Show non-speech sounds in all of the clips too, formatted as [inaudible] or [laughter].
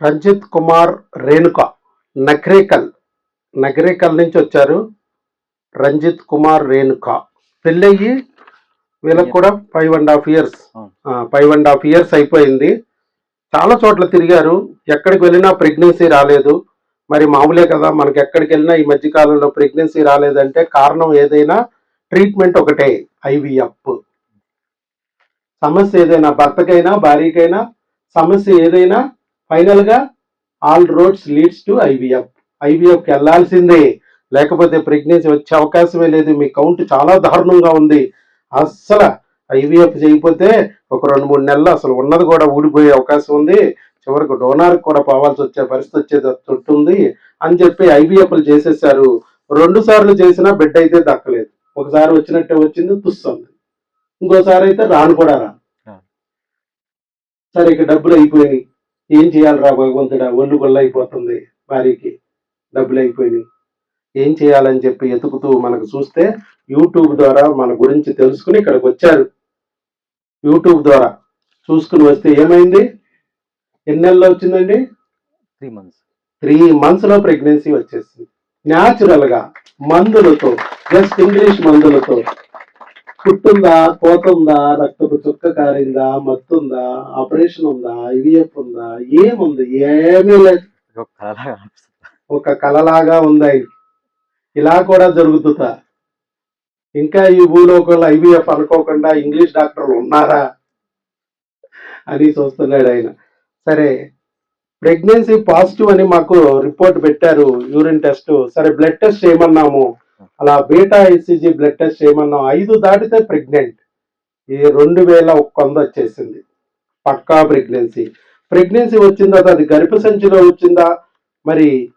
రంజిత్ కుమార్ రేణుక నగ్రేకల్. నగ్రేకల్ నుంచి వచ్చారు రంజిత్ కుమార్ రేణుక. పెళ్ళయ్యి వీళ్ళకి కూడా five and half years. Five and half years అయిపోయింది. చాలా చోట్ల తిరిగారు. ఎక్కడికి వెళ్ళినా ప్రెగ్నెన్సీ రాలేదు. మరి మామూలే కదా మనకి ఎక్కడికి వెళ్ళినా ఈ మధ్య కాలంలో ప్రెగ్నెన్సీ రాలేదంటే కారణం ఏదైనా ట్రీట్మెంట్ ఒకటే ఐవీఎఫ్ సమస్య ఏదైనా భర్తకైనా భార్యకైనా సమస్య ఏదైనా ఫైనల్గా all roads leads to IVF ఐవీఎఫ్కి వెళ్ళాల్సిందే లేకపోతే ప్రెగ్నెన్సీ వచ్చే అవకాశమే లేదు. మీ కౌంట్ చాలా దారుణంగా ఉంది. అస్సలు ఐవీఎఫ్ చేయకపోతే ఒక రెండు మూడు నెలలు అసలు ఉన్నది కూడా ఊడిపోయే అవకాశం ఉంది. చివరికి డోనార్ కూడా పోవాల్సి వచ్చే పరిస్థితి వచ్చేది ఉంటుంది అని చెప్పి ఐవీఎఫ్లు చేసేసారు. రెండు సార్లు చేసినా బిడ్డ అయితే దక్కలేదు. ఒకసారి వచ్చినట్టే వచ్చింది తుస్తుంది ఇంకోసారి అయితే రాను కూడా రా ఆ. సరే ఇక డబ్బులు అయిపోయినాయి. ఏం చేయాలిరా భగవంతుడా? ఒళ్ళు గొల్ల అయిపోతుంది భార్యకి డబ్బులు అయిపోయినాయి ఏం చేయాలని చెప్పి ఎతుకుతూ మనకు చూస్తే యూట్యూబ్ ద్వారా మన గురించి తెలుసుకుని ఇక్కడికి వచ్చారు. యూట్యూబ్ ద్వారా చూసుకుని వస్తే ఏమైంది? ఎన్ని నెలల్లో వచ్చిందండి? Three months. త్రీ మంత్స్లో ప్రెగ్నెన్సీ వచ్చేసింది. న్యాచురల్గా మందులతో జస్ట్ ఇంగ్లీష్ మందులతో పుట్టుందా పోతుందా రక్తపు చుక్క కారిందా మత్తుందా ఆపరేషన్ ఉందా ఐవీఎఫ్ ఉందా ఏముంది? ఏమీ లేదు. ఒక కళలాగా ఉంది ఇలా కూడా జరుగుతుందా? ఇంకా ఈ భూలోకంలో ఐవీఎఫ్ అనుకోకుండా ఇంగ్లీష్ డాక్టర్లు ఉన్నారా? అని చూస్తున్నాడు ఆయన. సరే ప్రెగ్నెన్సీ పాజిటివ్ అని మాకు రిపోర్ట్ పెట్టారు యూరిన్ టెస్ట్. సరే బ్లడ్ టెస్ట్ చేయమన్నాము అలా బీటా ఈసీజీ బ్లడ్ టెస్ట్ చేయమన్నాం ఐదు దాటితే ప్రెగ్నెంట్. ఈ రెండు వేల కొంద వచ్చేసింది. పక్కా ప్రెగ్నెన్సీ. ప్రెగ్నెన్సీ వచ్చిందా అది గర్భ సంచిలో వచ్చిందా? మరి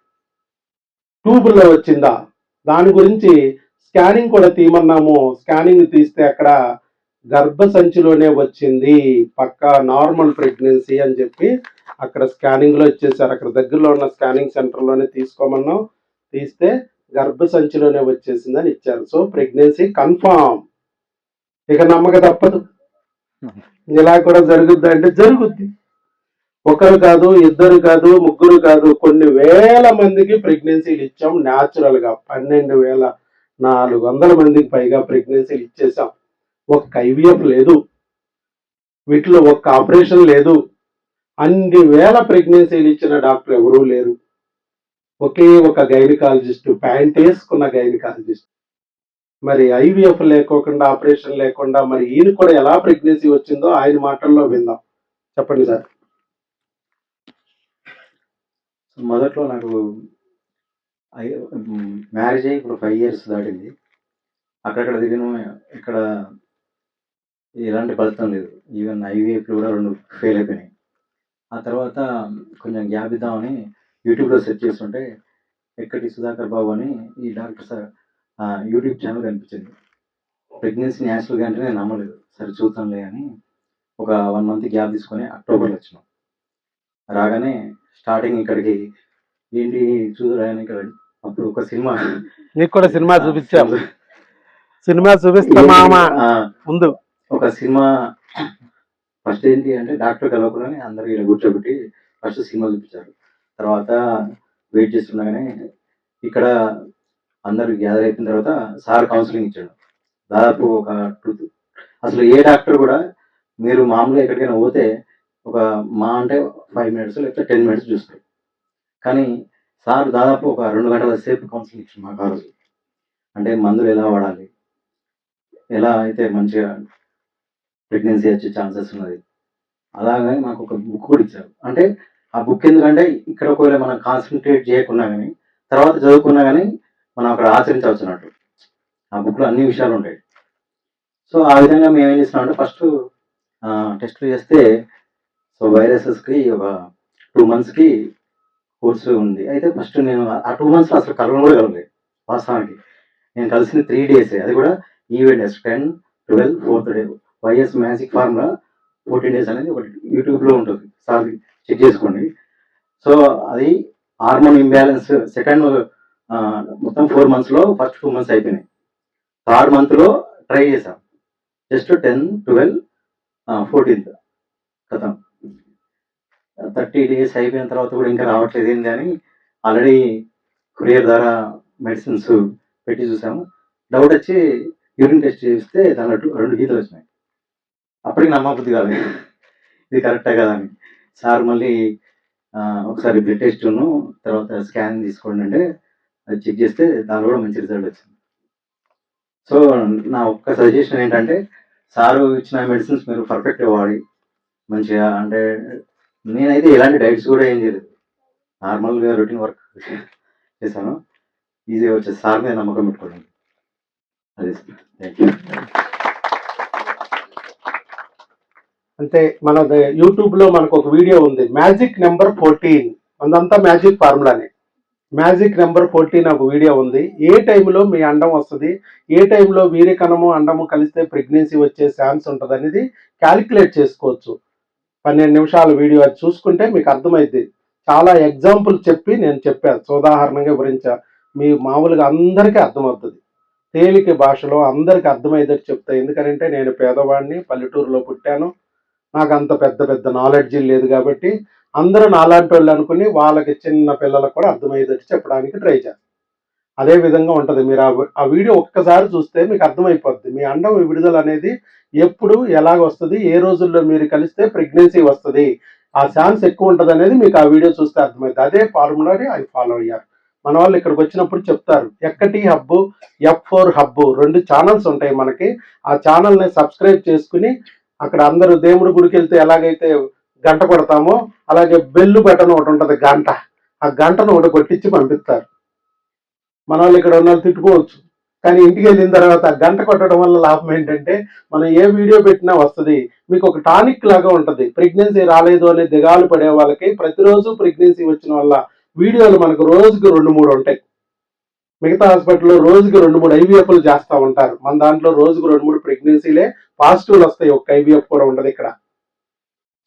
ట్యూబుల్లో వచ్చిందా? దాని గురించి స్కానింగ్ కూడా తీయమన్నాము. స్కానింగ్ తీస్తే అక్కడ గర్భ సంచిలోనే వచ్చింది. పక్కా నార్మల్ ప్రెగ్నెన్సీ అని చెప్పి అక్కడ స్కానింగ్లో ఇచ్చేసారు. అక్కడ దగ్గరలో ఉన్న స్కానింగ్ సెంటర్లోనే తీసుకోమన్నాం. తీస్తే గర్భసంచిలోనే వచ్చేసిందని ఇచ్చారు. So pregnancy confirm. ఇక నమ్మక తప్పదు. [laughs] ఇలా కూడా జరుగుద్ది అంటే జరుగుద్ది. ఒకరు కాదు ఇద్దరు కాదు ముగ్గురు కాదు కొన్ని వేల మందికి ప్రెగ్నెన్సీలు ఇచ్చాం. న్యాచురల్గా పన్నెండు వేల నాలుగు వందల మందికి పైగా ప్రెగ్నెన్సీలు ఇచ్చేసాం. ఒక్క ఐవీఎఫ్ లేదు. వీటిలో ఒక్క ఆపరేషన్ లేదు. అన్ని వేల ప్రెగ్నెన్సీలు ఇచ్చిన డాక్టర్ ఎవరూ లేరు. ఒకే ఒక గైనకాలజిస్ట్ ప్యాంట్ వేసుకున్న గైనకాలజిస్ట్. మరి ఐవీఎఫ్ లేకోకుండా ఆపరేషన్ లేకుండా మరి ఈయన కూడా ఎలా ప్రెగ్నెన్సీ వచ్చిందో ఆయన మాటల్లో విందాం. చెప్పండి సార్. మొదట్లో నాకు మ్యారేజ్ అయ్యి ఇప్పుడు ఫైవ్ ఇయర్స్ దాటింది. అక్కడక్కడ దిగిన ఇక్కడ ఎలాంటి ఫలితం లేదు. ఈవెన్ ఐవీఎఫ్లు కూడా రెండు ఫెయిల్ అయిపోయినాయి. ఆ తర్వాత కొంచెం గ్యాప్ ఇద్దామని యూట్యూబ్లో సెర్చ్ చేస్తుంటే ఎక్కడి సుధాకర్ బాబు అని ఈ డాక్టర్ సార్ యూట్యూబ్ ఛానల్ కనిపించింది. ప్రెగ్నెన్సీ న్యాచురల్గా అంటే నేను నమ్మలేదు. సరే చూద్దాంలే అని ఒక వన్ మంత్ గ్యాప్ తీసుకొని అక్టోబర్లో వచ్చినాం. రాగానే స్టార్టింగ్ ఇక్కడికి ఏంటి చూడరాని ఇక్కడ అప్పుడు ఒక సినిమా నీకు కూడా సినిమా చూపించాం. సినిమా చూపిస్తా మామ. ఆ, ముందు. ఒక సినిమా ఫస్ట్ ఏంటి అంటే డాక్టర్ కలవకుండానే అందరు ఇక్కడ కూర్చోబెట్టి ఫస్ట్ సినిమా చూపించారు. తర్వాత వెయిట్ చేస్తుండగానే ఇక్కడ అందరు గ్యాదర్ అయిపోయిన తర్వాత సార్ కౌన్సిలింగ్ ఇచ్చాడు. దాదాపు ఒక టూ అసలు ఏ డాక్టర్ కూడా మీరు మామూలుగా ఎక్కడికైనా పోతే ఒక మా అంటే ఫైవ్ మినిట్స్ లేకపోతే టెన్ మినిట్స్ చూస్తారు. కానీ సార్ దాదాపు ఒక రెండు గంటల సేపు కౌన్సిలింగ్ ఇచ్చాడు మాకు ఆ రోజు. అంటే మందులు ఎలా వాడాలి? ఎలా అయితే మంచిగా ప్రెగ్నెన్సీ వచ్చే ఛాన్సెస్ ఉన్నది? అలాగే మాకు ఒక బుక్ కూడా ఇచ్చారు. అంటే ఆ బుక్ ఎందుకంటే ఇక్కడ ఒకవేళ మనం కాన్సన్ట్రేట్ చేయకున్నా కానీ తర్వాత చదువుకున్నా కానీ మనం అక్కడ ఆచరించవచ్చు అన్నట్టు ఆ బుక్లో అన్ని విషయాలు ఉంటాయి. సో ఆ విధంగా మేము ఏం చేస్తున్నామంటే ఫస్ట్ టెస్ట్లు చేస్తే సో వైరసెస్కి ఒక టూ మంత్స్కి కోర్సు ఉంది. అయితే ఫస్ట్ నేను ఆ టూ మంత్స్లో అసలు కలవడం కూడా కలవలేదు వాస్తవానికి. నేను కలిసిన త్రీ డేస్ అది కూడా event ten twelve fourth day. Yes magic formula fourteen days అనేది ఒకటి యూట్యూబ్లో ఉంటుంది. సార్ చెక్ చేసుకోండి. సో అది హార్మోన్ ఇంబ్యాలెన్స్ సెకండ్ మొత్తం ఫోర్ మంత్స్లో ఫస్ట్ టూ మంత్స్ అయిపోయినాయి. థర్డ్ మంత్లో ట్రై చేసాం జస్ట్ టెన్ ట్వెల్వ్ ఫోర్టీన్త్ కథం. థర్టీ డేస్ అయిపోయిన తర్వాత కూడా ఇంకా రావట్లేదు ఏంటి అని ఆల్రెడీ కొరియర్ ద్వారా మెడిసిన్స్ పెట్టి చూసాము. డౌట్ వచ్చి యూరిన్ టెస్ట్ చేస్తే దాంట్లో రెండు గీతలు వచ్చినాయి. అప్పటికి నమ్మబుద్ధి కాదు ఇది కరెక్టే కదా అని. సార్ మళ్ళీ ఒకసారి బ్లడ్ టెస్ట్ను తర్వాత స్కాన్ తీసుకోండి అంటే అది చెక్ చేస్తే దానిలో కూడా మంచి రిజల్ట్ వచ్చింది. సో నా ఒక్క సజెషన్ ఏంటంటే సారు ఇచ్చిన మెడిసిన్స్ మీరు పర్ఫెక్ట్గా వాడి మంచిగా అంటే నేనైతే ఎలాంటి డైట్స్ కూడా ఏం చేయలేదు. నార్మల్గా రొటీన్ వర్క్ చేశాను. ఈజీగా వచ్చేసి సార్ మీద నమ్మకం పెట్టుకోండి. అదే సార్. థ్యాంక్ యూ అంటే మన యూట్యూబ్లో మనకు ఒక వీడియో ఉంది. మ్యాజిక్ నెంబర్ ఫోర్టీన్ అదంతా మ్యాజిక్ ఫార్ములానే మ్యాజిక్ నెంబర్ ఫోర్టీన్ ఒక వీడియో ఉంది. ఏ టైంలో మీ అండం వస్తుంది? ఏ టైంలో వీరికణము అండము కలిస్తే ప్రెగ్నెన్సీ వచ్చే ఛాన్స్ ఉంటుంది అనేది క్యాలిక్యులేట్ చేసుకోవచ్చు. పన్నెండు నిమిషాల వీడియో అది చూసుకుంటే మీకు అర్థమైంది చాలా ఎగ్జాంపుల్ చెప్పి నేను చెప్పాను ఉదాహరణగా వివరించా. మీ మామూలుగా అందరికీ అర్థమవుతుంది. తేలిక భాషలో అందరికీ అర్థమయ్యేటట్టు చెప్తాయి ఎందుకంటే నేను పేదవాడిని పల్లెటూరులో పుట్టాను. నాకు అంత పెద్ద పెద్ద నాలెడ్జ్ లేదు కాబట్టి అందరూ నాలాంటి వాళ్ళు అనుకుని వాళ్ళకి చిన్న పిల్లలకు కూడా అర్థమయ్యేటట్టు చెప్పడానికి ట్రై చేస్తాను అదే విధంగా ఉంటుంది. మీరు ఆ వీడియో ఒక్కసారి చూస్తే మీకు అర్థమైపోద్ది. మీ అండం విడుదల అనేది ఎప్పుడు ఎలాగ వస్తుంది ఏ రోజుల్లో మీరు కలిస్తే ప్రెగ్నెన్సీ వస్తుంది ఆ ఛాన్స్ ఎక్కువ ఉంటుంది అనేది మీకు ఆ వీడియో చూస్తే అర్థమైంది అదే ఫార్ములాని అవి ఫాలో అయ్యారు. మన వాళ్ళు ఇక్కడికి వచ్చినప్పుడు చెప్తారు. ఎక్కటి హబ్బు ఎఫ్ ఫోర్ హబ్బు రెండు ఛానల్స్ ఉంటాయి మనకి. ఆ ఛానల్ని సబ్స్క్రైబ్ చేసుకుని అక్కడ అందరూ దేవుడి గుడికి వెళ్తే ఎలాగైతే గంట కొడతామో అలాగే బెల్లు బటన్ ఒకటి ఉంటుంది గంట. ఆ గంటను ఒకటి కొట్టించి పంపిస్తారు. మన వాళ్ళు ఇక్కడ ఉన్న వాళ్ళు తిట్టుకోవచ్చు. కానీ ఇంటికి వెళ్ళిన తర్వాత గంట కొట్టడం వల్ల లాభం ఏంటంటే మనం ఏ వీడియో పెట్టినా వస్తుంది. మీకు ఒక టానిక్ లాగా ఉంటుంది. ప్రెగ్నెన్సీ రాలేదు అనే దిగాలు పడే వాళ్ళకి ప్రతిరోజు ప్రెగ్నెన్సీ వచ్చిన వల్ల వీడియోలు మనకు రోజుకి రెండు మూడు ఉంటాయి. మిగతా హాస్పిటల్లో రోజుకి రెండు మూడు ఐవీఎఫ్లు చేస్తూ ఉంటారు. మన దాంట్లో రోజుకు రెండు మూడు ప్రెగ్నెన్సీలే పాజిటివ్లు వస్తాయి ఒక ఐబిఎఫ్ కూడా ఉండదు ఇక్కడ.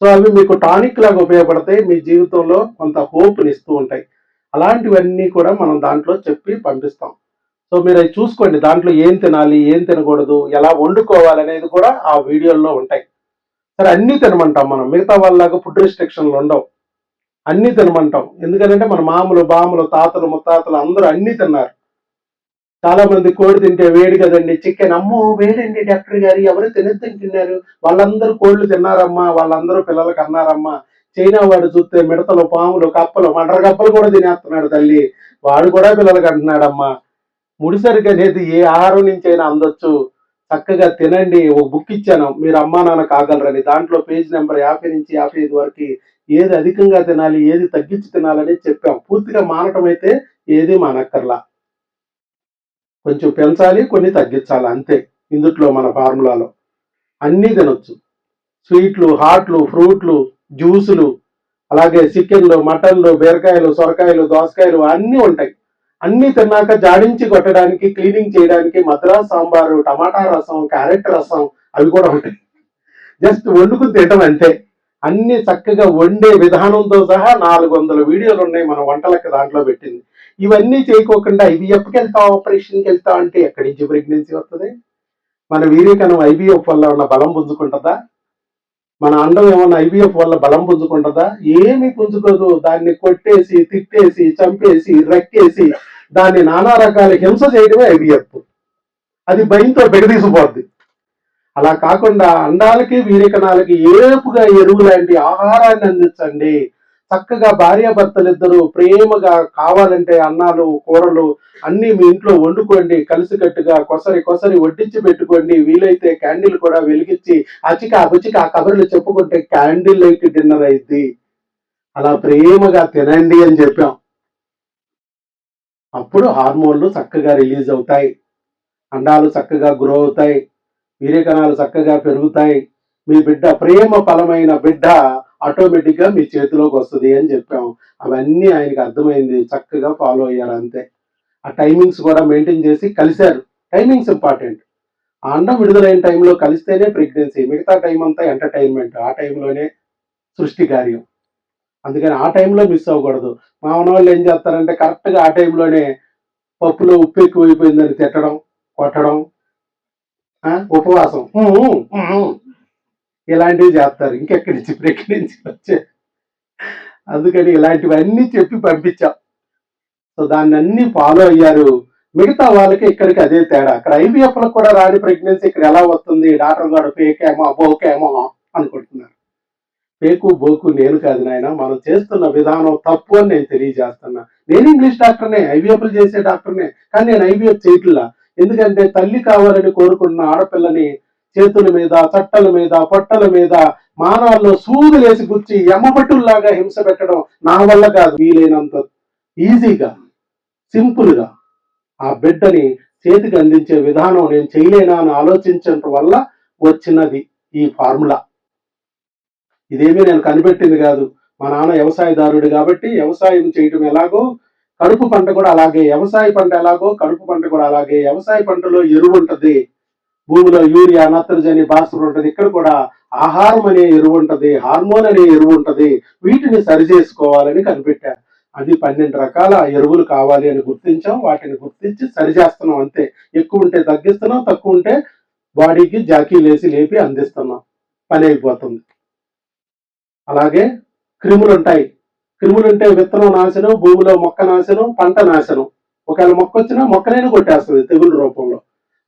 సో అవి మీకు టానిక్ లాగా ఉపయోగపడతాయి మీ జీవితంలో కొంత హోప్ని ఇస్తూ ఉంటాయి. అలాంటివన్నీ కూడా మనం దాంట్లో చెప్పి పంపిస్తాం. సో మీరు అవి చూసుకోండి దాంట్లో ఏం తినాలి ఏం తినకూడదు ఎలా వండుకోవాలి అనేది కూడా ఆ వీడియోల్లో ఉంటాయి. సరే అన్నీ తినమంటాం మనం మిగతా వాళ్ళలాగా ఫుడ్ రిస్ట్రిక్షన్లు ఉండవు. అన్నీ తినమంటాం. ఎందుకంటే మన మామూలు బాములు తాతలు ముత్తాతలు అందరూ అన్నీ తిన్నారు. చాలా మంది కోడి తింటే వేడి కదండి. చికెన్ అమ్మో వేడండి డాక్టర్ గారు ఎవరు తినద్దని తిన్నారు వాళ్ళందరూ కోళ్ళు తిన్నారమ్మా వాళ్ళందరూ పిల్లలకు అన్నారమ్మా. చైనా వాడు చూస్తే మిడతలు పాములు కప్పలు మండర కప్పలు కూడా తినేస్తున్నాడు తల్లి. వాడు కూడా పిల్లలకు అంటున్నాడమ్మా. ముడిసరిగా అనేది ఏ ఆహారం నుంచి అయినా అందొచ్చు. చక్కగా తినండి ఒక బుక్ ఇచ్చాను. మీరు అమ్మా నాన్న కాగలరని. దాంట్లో పేజ్ నెంబర్ యాభై నుంచి యాభై ఐదు వరకు ఏది అధికంగా తినాలి ఏది తగ్గించి తినాలని చెప్పాం. పూర్తిగా మానటం అయితే ఏది మానక్కర్లా. కొంచెం పెంచాలి కొన్ని తగ్గించాలి అంతే. ఇందుట్లో మన ఫార్ములాలో. అన్నీ తినొచ్చు. స్వీట్లు హాట్లు ఫ్రూట్లు జ్యూసులు అలాగే చికెన్లు మటన్లు బీరకాయలు సొరకాయలు దోసకాయలు అన్నీ ఉంటాయి. అన్నీ తిన్నాక జాడించి కొట్టడానికి క్లీనింగ్ చేయడానికి మద్రాస్ సాంబారు టమాటా రసం క్యారెట్ రసం అవి కూడా ఉంటాయి. జస్ట్ వండుకుని తినడం అంతే. అన్ని చక్కగా వండే విధానంతో సహా నాలుగు వందల వీడియోలు ఉన్నాయి మన వంటలకు దాంట్లో పెట్టింది. ఇవన్నీ చేయకోకుండా ఐవీఎఫ్కి వెళ్తాం ఆపరేషన్కి వెళ్తాం అంటే ఎక్కడి నుంచి ప్రెగ్నెన్సీ వస్తుంది? మన వీర్యకణం ఐవీఎఫ్ వల్ల ఉన్న బలం పుంజుకుంటుందా? మన అండం ఏమన్నా ఐవీఎఫ్ వల్ల బలం పుంజుకుంటుందా? ఏమి పుంజుకోదు. దాన్ని కొట్టేసి తిట్టేసి చంపేసి రెక్కేసి దాన్ని నానా రకాల హింస చేయడమే ఐవీఎఫ్ అది భయంతో బెగదీసిపోద్ది అలా కాకుండా అండాలకి వీరికణాలకి ఏపుగా ఎరువు లాంటి ఆహారాన్ని అందించండి. చక్కగా భార్యాభర్తలిద్దరూ ప్రేమగా కావాలంటే అన్నాలు కూరలు అన్ని మీ ఇంట్లో వండుకోండి కలిసికట్టుగా కొసరి కొసరి వడ్డించి పెట్టుకోండి. వీలైతే క్యాండిల్ కూడా వెలిగించి అచిక అబచిక ఆ కబుర్లు చెప్పుకుంటే క్యాండిల్ లైట్ డిన్నర్ అయింది అలా ప్రేమగా తినండి అని చెప్పాం. అప్పుడు హార్మోన్లు చక్కగా రిలీజ్ అవుతాయి. అండాలు చక్కగా గ్రో అవుతాయి. వీర్యకణాలు చక్కగా పెరుగుతాయి. మీ బిడ్డ ప్రేమ ఫలమైన బిడ్డ ఆటోమేటిక్గా మీ చేతిలోకి వస్తుంది అని చెప్పాం అవన్నీ ఆయనకి అర్థమైంది. చక్కగా ఫాలో అయ్యారు అంతే. ఆ టైమింగ్స్ కూడా మెయింటైన్ చేసి కలిశారు. Timings important. ఆ అండం విడుదలైన టైంలో కలిస్తేనే ప్రెగ్నెన్సీ మిగతా టైం అంతా ఎంటర్టైన్మెంట్ ఆ టైంలోనే సృష్టి కార్యం. అందుకని ఆ టైంలో మిస్ అవ్వకూడదు. మా ఉన్నవాళ్ళు వాళ్ళు ఏం చేస్తారంటే కరెక్ట్గా ఆ టైంలోనే పప్పులో ఉప్పు ఎక్కువైపోయిందని తిట్టడం కొట్టడం ఉపవాసం. ఇలాంటివి చేస్తారు. ఇంకెక్కడి నుంచి? ప్రెగ్నెన్సీ వచ్చే. అందుకని ఇలాంటివన్నీ చెప్పి పంపించాం. సో దాన్ని అన్ని ఫాలో అయ్యారు. మిగతా వాళ్ళకి ఇక్కడికి అదే తేడా. అక్కడ ఐవీఎఫ్ కూడా రాని ప్రెగ్నెన్సీ ఇక్కడ ఎలా వస్తుంది? డాక్టర్ గారు ఫేకేమో బోకేమో అనుకుంటున్నారు. ఫేకు బోకు నేను కాదు నాయన మనం చేస్తున్న విధానం తప్పు అని నేను తెలియజేస్తున్నా. నేను ఇంగ్లీష్ డాక్టర్నే ఐబీఎఫ్లు చేసే డాక్టర్నే కానీ నేను ఐబీఎఫ్ చేయట్లా. ఎందుకంటే తల్లి కావాలని కోరుకున్న ఆడపిల్లని చేతుల మీద చట్టల మీద పొట్టల మీద మానవాల్లో సూదులేసి గుచ్చి ఎమ్మబట్టుల్లాగా హింస పెట్టడం నా వల్ల కాదు. వీలైనంత ఈజీగా సింపుల్గా ఆ బిడ్డని చేతికి అందించే విధానం నేను చేయలేనా అని ఆలోచించడం వల్ల వచ్చినది ఈ ఫార్ములా. ఇదేమీ నేను కనిపెట్టింది కాదు. మా నాన్న వ్యవసాయదారుడు కాబట్టి వ్యవసాయం చేయటం ఎలాగో కడుపు పంట కూడా అలాగే వ్యవసాయ పంట ఎలాగో కడుపు పంట కూడా అలాగే వ్యవసాయ పంటలో ఎరువు ఉంటుంది. భూమిలో యూరియా నత్రజని భాస్వరం ఉంటది. ఇక్కడ కూడా ఆహారం అనే ఎరువు ఉంటది హార్మోన్ అనే ఎరువు ఉంటది. వీటిని సరి చేసుకోవాలని అది పన్నెండు రకాల ఎరువులు కావాలి అని గుర్తించాం. వాటిని గుర్తించి సరి చేస్తున్నాం అంతే. ఎక్కువ ఉంటే తగ్గిస్తున్నాం తక్కువ ఉంటే బాడీకి జాకీ లేసి లేపి అందిస్తున్నాం. పని అయిపోతుంది. అలాగే క్రిములు ఉంటాయి. క్రిములు ఉంటే విత్తనం నాశనం భూమిలో మొక్క నాశనం పంట నాశనం. ఒకవేళ మొక్క వచ్చినా మొక్కనైనా కొట్టేస్తుంది తెగులు రూపంలో.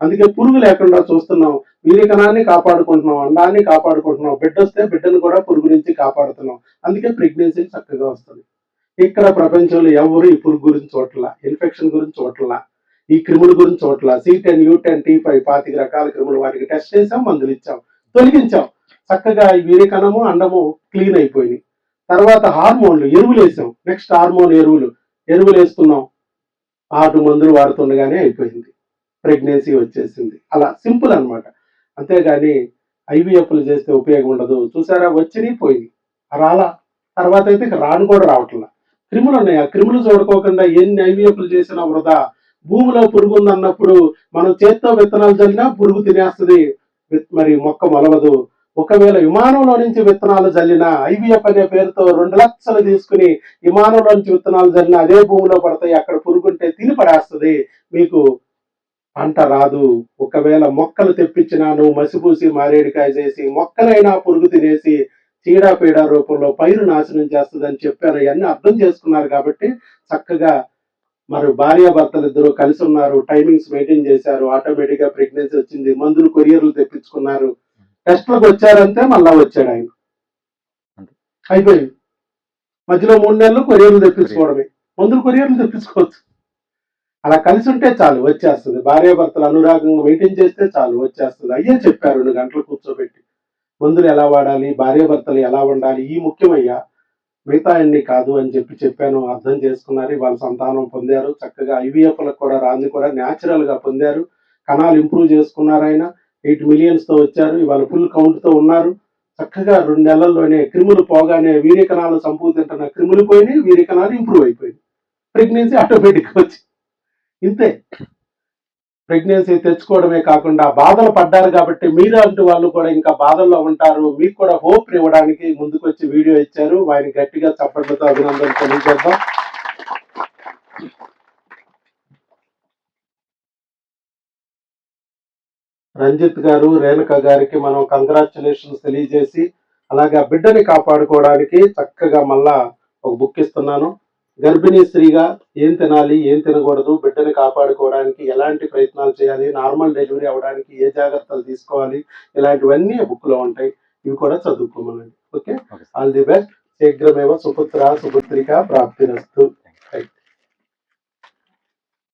అందుకే పురుగు లేకుండా చూస్తున్నాం. వీరికణాన్ని కాపాడుకుంటున్నాం అండాన్ని కాపాడుకుంటున్నాం. బిడ్డ వస్తే బిడ్డను కూడా పురుగు నుంచి కాపాడుతున్నాం. అందుకే ప్రెగ్నెన్సీ చక్కగా వస్తుంది. ఇక్కడ ప్రపంచంలో ఎవరు ఈ పురుగు గురించి చూడట్లా? ఇన్ఫెక్షన్ గురించి చూడట్లా? ఈ క్రిముల గురించి చూడట్లా? C ten U ten T five పాతిక రకాల క్రిములు వాటికి టెస్ట్ చేసాం మందులు ఇచ్చాం తొలగించాం. చక్కగా ఈ వీరికణము అండము క్లీన్ అయిపోయినాయి. తర్వాత హార్మోన్లు ఎరువులు వేసాం. నెక్స్ట్ హార్మోన్ ఎరువులు. ఎరువులు వేస్తున్నాం ఆటు మందులు వాడుతుండగానే అయిపోయింది. ప్రెగ్నెన్సీ వచ్చేసింది. అలా సింపుల్ అన్నమాట. అంతేగాని ఐవీఎఫ్లు చేస్తే ఉపయోగం ఉండదు. చూసారా? వచ్చినాయి పోయింది రాలా. తర్వాత అయితే రాను కూడా రావట్లా. క్రిములు ఉన్నాయి? ఆ క్రిములు చూడుకోకుండా ఎన్ని ఐవీఎఫ్లు చేసినా వృధా. భూమిలో పురుగు ఉందన్నప్పుడు మనం చేత్తో విత్తనాలు చల్లినా పురుగు తినేస్తుంది. విత్- మరి మొక్క మొలవదు. ఒకవేళ విమానంలో నుంచి విత్తనాలు జల్లినా ఐవీఎఫ్ అనే పేరుతో రెండు లక్షలు తీసుకుని విమానంలో నుంచి విత్తనాలు జల్లినా అదే భూమిలో పడతాయి. అక్కడ పురుగుంటే తిని పడేస్తుంది. మీకు పంట రాదు. ఒకవేళ మొక్కలు తెప్పించినా నువ్వు మసిపూసి మారేడికాయ చేసి మొక్కనైనా పురుగు తినేసి చీడపీడ రూపంలో పైరు నాశనం చేస్తుందని చెప్పారు. ఇవన్నీ అర్థం చేసుకున్నారు కాబట్టి చక్కగా మరి భార్యాభర్తలు ఇద్దరు కలిసి ఉన్నారు. టైమింగ్స్ మెయింటైన్ చేశారు. ఆటోమేటిక్గా ప్రెగ్నెన్సీ వచ్చింది. మందులు కొరియర్లు తెప్పించుకున్నారు. టెస్ట్లకు వచ్చారంటే మళ్ళా వచ్చాడు ఆయన. అయిపోయింది. మధ్యలో మూడు నెలలు కొరియర్లు తెప్పించుకోవడమే. మందులు కొరియర్లు తెప్పించుకోవచ్చు. అలా కలిసి ఉంటే చాలు వచ్చేస్తుంది. భార్యాభర్తలు అనురాగంగా మెయింటైన్ చేస్తే చాలు వచ్చేస్తుంది. అయ్యే చెప్పారు రెండు గంటలు కూర్చోబెట్టి. మందులు ఎలా వాడాలి? భార్యాభర్తలు ఎలా ఉండాలి? ఈ ముఖ్యమయ్యా మిగతా అన్ని కాదు అని చెప్పి చెప్పాను. అర్థం చేసుకున్నారు. వాళ్ళ సంతానం పొందారు. చక్కగా ఐవీఎఫ్లకు కూడా రాంది కూడా న్యాచురల్గా పొందారు. కణాలు ఇంప్రూవ్ చేసుకున్నారు ఆయన. ఎయిట్ మిలియన్స్తో వచ్చారు. ఇవాళ ఫుల్ కౌంట్తో ఉన్నారు. చక్కగా రెండు నెలల్లోనే క్రిములు పోగానే వీరికణాలు కణాలు క్రిములు పోయినాయి. వీరికణాలు ఇంప్రూవ్ అయిపోయింది ప్రెగ్నెన్సీ ఆటోమేటిక్ వచ్చి ఇంతే. ప్రెగ్నెన్సీ తెచ్చుకోవడమే కాకుండా బాధలు పడ్డారు కాబట్టి మీరు అంటూ వాళ్ళు కూడా ఇంకా బాధల్లో ఉంటారు. మీకు కూడా హోప్ ఇవ్వడానికి ముందుకు వచ్చి వీడియో ఇచ్చారు. వారిని గట్టిగా చప్పట్లతో అభినందనలు తెలియజేద్దాం. రంజిత్ గారు రేణుక గారికి మనం కంగ్రాచులేషన్స్ తెలియజేసి అలాగే ఆ బిడ్డని కాపాడుకోవడానికి చక్కగా మళ్ళా ఒక బుక్ ఇస్తున్నాను. గర్భిణీ స్త్రీగా ఏం తినాలి ఏం తినకూడదు బిడ్డని కాపాడుకోవడానికి ఎలాంటి ప్రయత్నాలు చేయాలి నార్మల్ డెలివరీ అవ్వడానికి ఏ జాగ్రత్తలు తీసుకోవాలి ఇలాంటివన్నీ బుక్లో ఉంటాయి. ఇవి కూడా చదువుకోమనండి. ఓకే? All the best. శీఘ్రమేవ సుపుత్ర సుపుత్రిక ప్రాప్తిరస్తు.